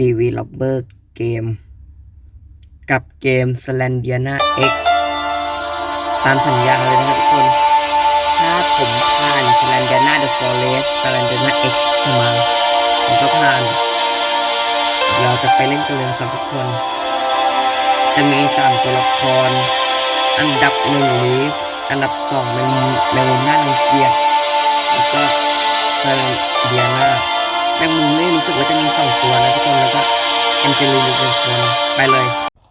Developer Game กับเกม Slendiana X ตามสัญญาเลยนะครับทุกคน ถ้าผมผ่าน Slendiana The Forest Slendiana X จะมาผมก็ผ่าน เราจะไปเล่นกันเลยครับทุกคน จะมีสามตัวละคร อันดับหนึ่งลีฟอันดับสองแมงมุมแมงมุมหน้ารังเกียจแล้วก็ซาเดียนา งมุมนี่รู้สึกว่าจะมีสองตัวนะทุกคนแล้วก็แอนเจลีนเป็นคนไปเลย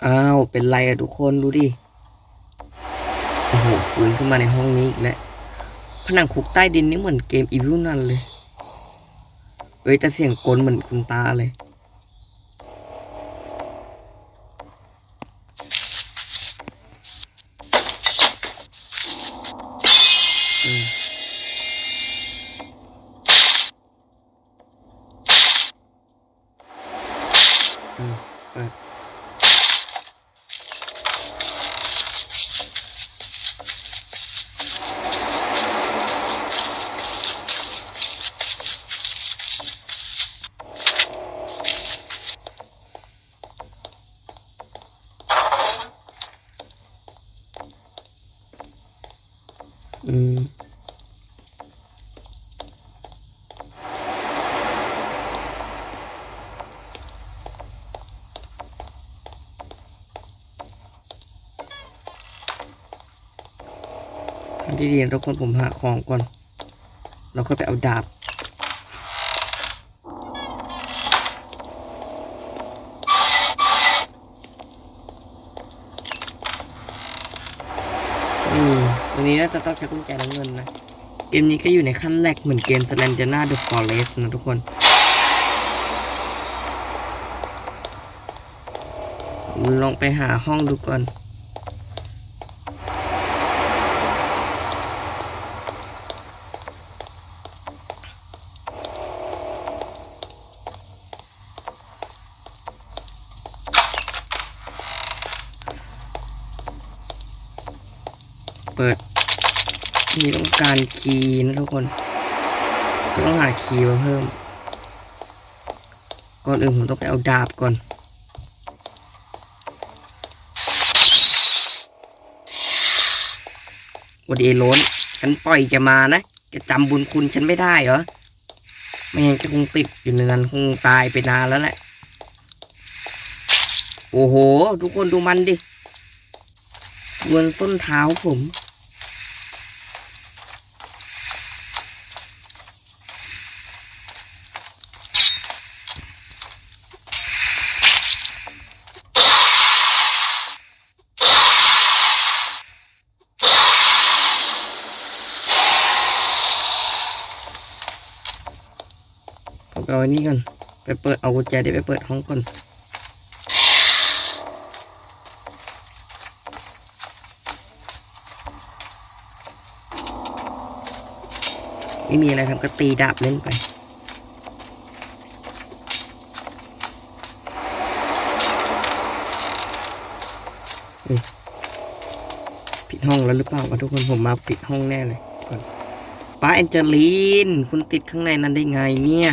อ้าวเป็นไรอะทุกคนดูดิโอ้โหฟื้นขึ้นมาในห้องนี้อีกแล้วผนังคุกใต้ดินนี่เหมือนเกมอีวิวนั่นเลยเอ้ยแต่เสียงกลเหมือนคุณตาเลย ดีนทุกคนผมหาของก่อน เราค่อยไปเอาดาบไม่มีวันนี้น่าจะต้องใช้กุญแจน้ำเงินนะ เกมนี้ก็อยู่ในขั้นแรกเหมือนเกม s l a n d i a n a The Forest นะทุกคน ลองไปหาห้องดูก่อน นี่ต้องการคีย์นะทุกคนต้องหาคีย์มาเพิ่ม ก่อนอื่นผมต้องไปเอาดาบก่อนวันดีไอ้โล้น ฉันปล่อยแกมานะแกจำบุญคุณฉันไม่ได้เหรอ ไม่งั้นแกคงติดอยู่ในนั้นคงตายไปนานแล้วแหละ โอ้โห ทุกคนดูมันดิบนส้นเท้าผม อันนี้ก่อน ไปเปิดเอากุญแจได้ไปเปิดห้องก่อน ไม่มีอะไรครับก็ตีดาบเล่นไปเฮ้ยผิดห้องแล้วหรือเปล่าวะทุกคนผมมาผิดห้องแน่เลยก่อนป้าแอนเจลีน คุณติดข้างในนั้นได้ไงเนี่ย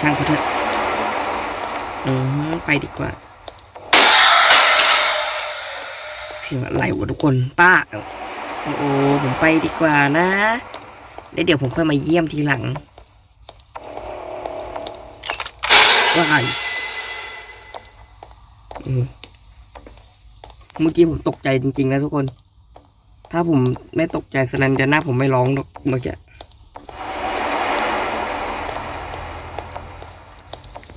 ช่างเขาเถอะอืมไปดีกว่า เสียงอะไรวะทุกคนป้า โอ้โหผมไปดีกว่านะแล้วเดี๋ยวผมค่อยมาเยี่ยมทีหลังว่าไงเมื่อกี้ผมตกใจจริง ๆ นะทุกคน ถ้าผมไม่ตกใจสแลนเดน่าผมไม่ร้องหรอกเมื่อกี้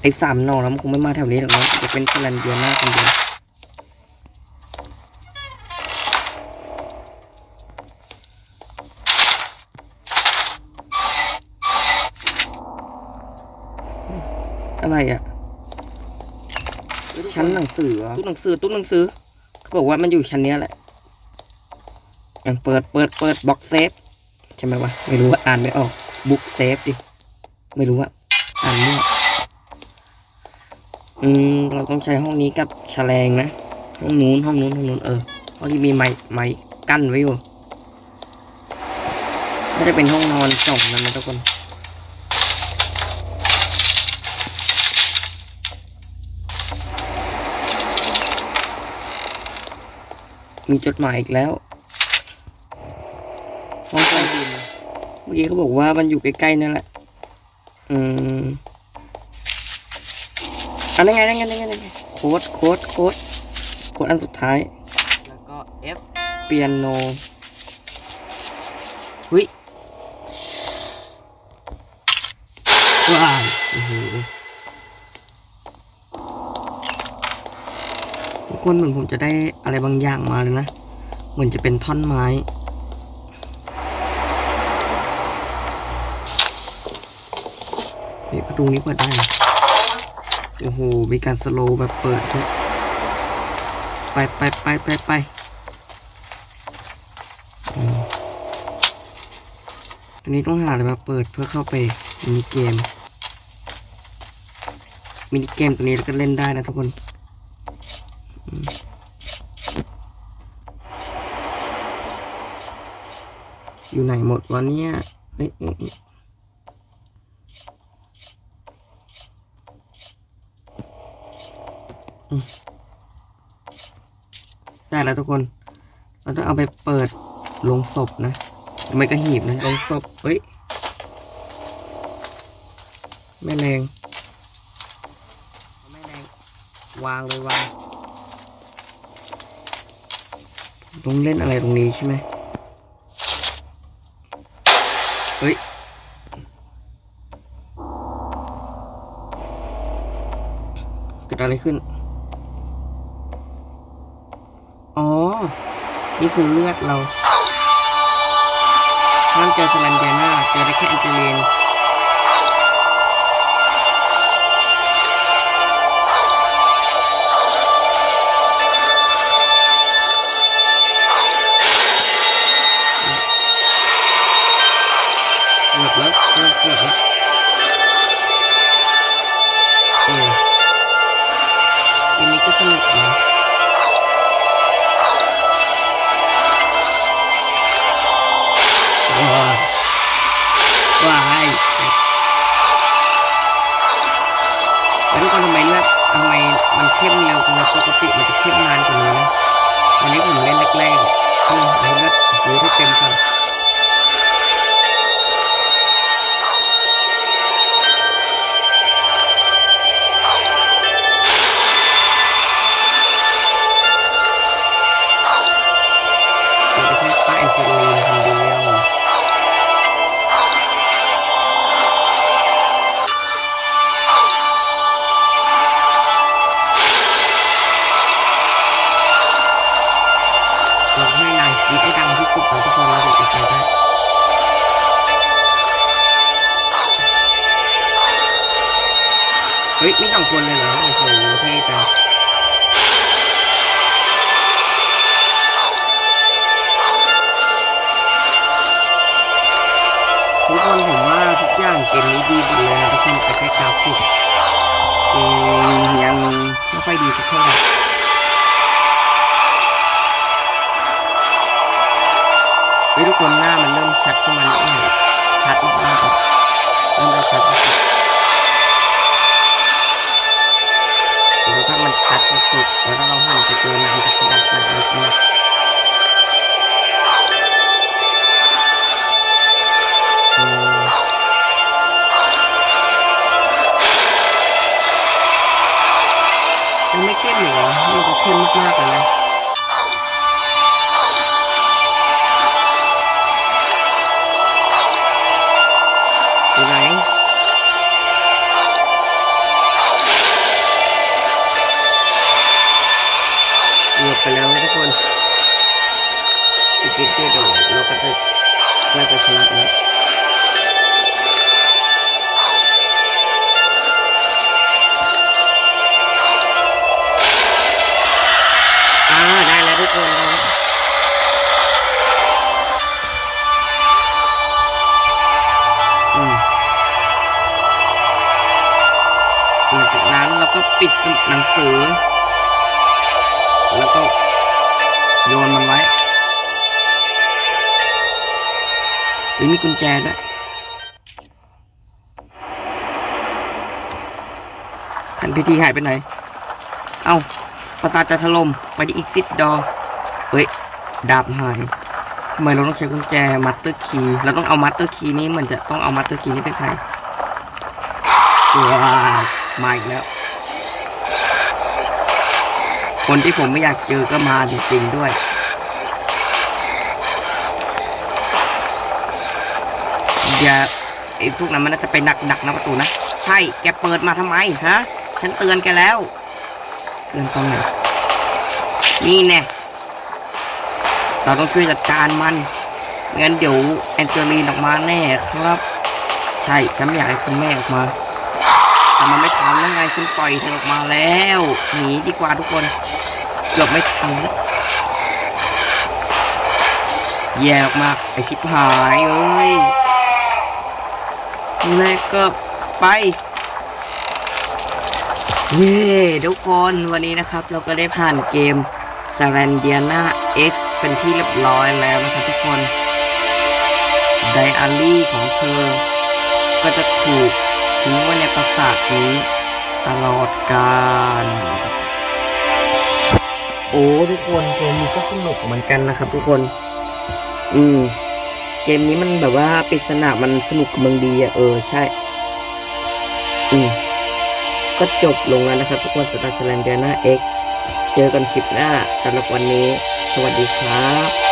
ไอ้สามนอแล้วมันคงไม่มาแถวนี้หรอกนะจะเป็นสแลนเดียหน่าคนเดียวอะไรอะชั้นหนังสือตู้หนังสือตู้หนังสือ เขาบอกว่ามันอยู่ชั้นเนี้ยแหละอะเปิดเปิดเปิดบ็อกเซฟใช่ไหมวะไม่รู้ว่าอ่านไม่ออกบุ๊กเซฟดิไม่รู้ว่าอ่านมั่วอื อืมเราต้องใช้ห้องนี้กับแฉลงนะ ห้องนู้นห้องนู้นห้องนู้นเออห้องที่มีไม้ไม้กั้นไว้อยู่น่าจะเป็นห้องนอนสองนะมันะทุกคนมีจดหมายอีกแล้ว ห้องใต้ดิน เมื่อกี้เขาบอกว่ามันอยู่ใกล้ๆนั่นแหละ อืม อันนั้นไงนั่นไงนั่นไงนั่นไงโค้ดโค้ดโค้ดโค้ดอันสุดท้าย แล้วก็ F เปียโนหุยว้ายโอ้โหทุกคนเหมือนผมจะได้อะไรบางอย่างมาเลยนะ เหมือนจะเป็นท่อนไม้นี่ประตูนี้เปิดได้นะ โอ้โห มีการสโลว์แบบเปิดด้วย ไปไปไปไปไปตอนนี้ต้องหาอะไรมาเปิดเพื่อเข้าไปมินิเกม มินิเกมตัวนี้ก็เล่นได้นะทุกคนอืมอยู่ไหนหมดวะเนี่ยเอ๊ะเอ๊ะเอ๊ะอืม ได้แล้วทุกคน เราต้องเอาไปเปิดลงศพนะไม่ก็หีบนะลงศพเฮ้ยไม่แรงไม่แรงวางเลยวางต้องเล่นอะไรตรงนี้ใช่ไหมเฮ้ยเกิดอะไรขึ้น อ๋อ นี่คือเลือดเราห้ามเจอสแลนเดียนาเจอได้แค่แอนเจลีนเกือบแล้วเกือบเกือบแล้วเออเกมนี้ก็สนุกนะ เข้มเร็วจังเลยปกติมันจะเข้มนานกว่านี้นะวันนี้ผมเล่นแรกๆอืมเอาเลือดดูให้เต็มก่อน ให้นางกรีดให้ดังที่สุดแล้วทุกคนเราถึงจะไปได้เฮ้ยมีสองคนเลยเหรอโอ้โหเท่จังทุกคนผมว่าทุกอย่างเกมนี้ดีหมดเลยนะทุกคนแต่แค่กราฟิกยังไม่ค่อยดีสักเท่าไหร่ เฮ้ยทุกคนหน้ามันเริ่มชัดขึ้นมานิดหน่อยชัดมากๆเลยเริ่มจะชัดสุดๆหรือถ้ามันชัดสุดแล้วถ้าเราหันไปเจอน้ำจะขนาดไหนเล็กมากอืมมันไม่เข้มหรอมันก็เข้มมากๆเลยนะ แล้วทุกคนอีกนิดเดียวเราก็จะน่าจะชนะแล้วอ่าได้แล้วทุกคนอืมหลังจากนั้นเราก็ปิดหนังสือ หรือมีกุญแจด้วยขันพิธีหายไปไหน เอ้าปราสาทจะถล่มไปที่อีกซิดดอเฮ้ย ดาบหายทำไมเราต้องใช้กุญแจมัตเตอร์คีย์เราต้องเอามัตเตอร์คีย์นี้เหมือนจะต้องเอามัตเตอร์คีย์นี้ไปใครว้าวมาอีกแล้ว คนที่ผมไม่อยากเจอก็มาจริงๆด้วย อย่าไอ้พวกนั้นมันน่าจะไปหนักดักนะประตูนะ ใช่ แกเปิดมาทำไมฮะ ฉันเตือนแกแล้ว เตือนตรงไหน นี่แน่เราต้องช่วยจัดการมัน งั้นเดี๋ยวแอนเจลีนออกมาแน่ครับ ใช่ ฉันไม่อยากให้คุณแม่ออกมา แต่มันไม่ทันแล้วไง ฉันปล่อยเธอออกมาแล้ว หนีดีกว่าทุกคน เกือบไม่ทันแล้วแย่ออกมาไอชิบหายเอ้ย แล้วก็ไป เย้ทุกคนวันนี้นะครับ เราก็ได้ผ่านเกม s a r a n d i a n a X เป็นที่เรียบร้อยแล้วนะครับทุกคนไดอารี่ของเธอ ก็จะถูกทิ้งไว้ในปราสาทนี้ ตลอดกาลโอ้ทุกคนเกมนี้ก็สนุกเหมือนกันนะครับทุกคน อืม เกมนี้มันแบบว่าปริศนามันสนุกกับมึงดีอะเออใช่ อืมก็จบลงแล้วนะครับ ทุกคนสำหรับ s l a n d i a n a X เจอกันคลิปหน้าสำหรับวันนี้ สวัสดีครับ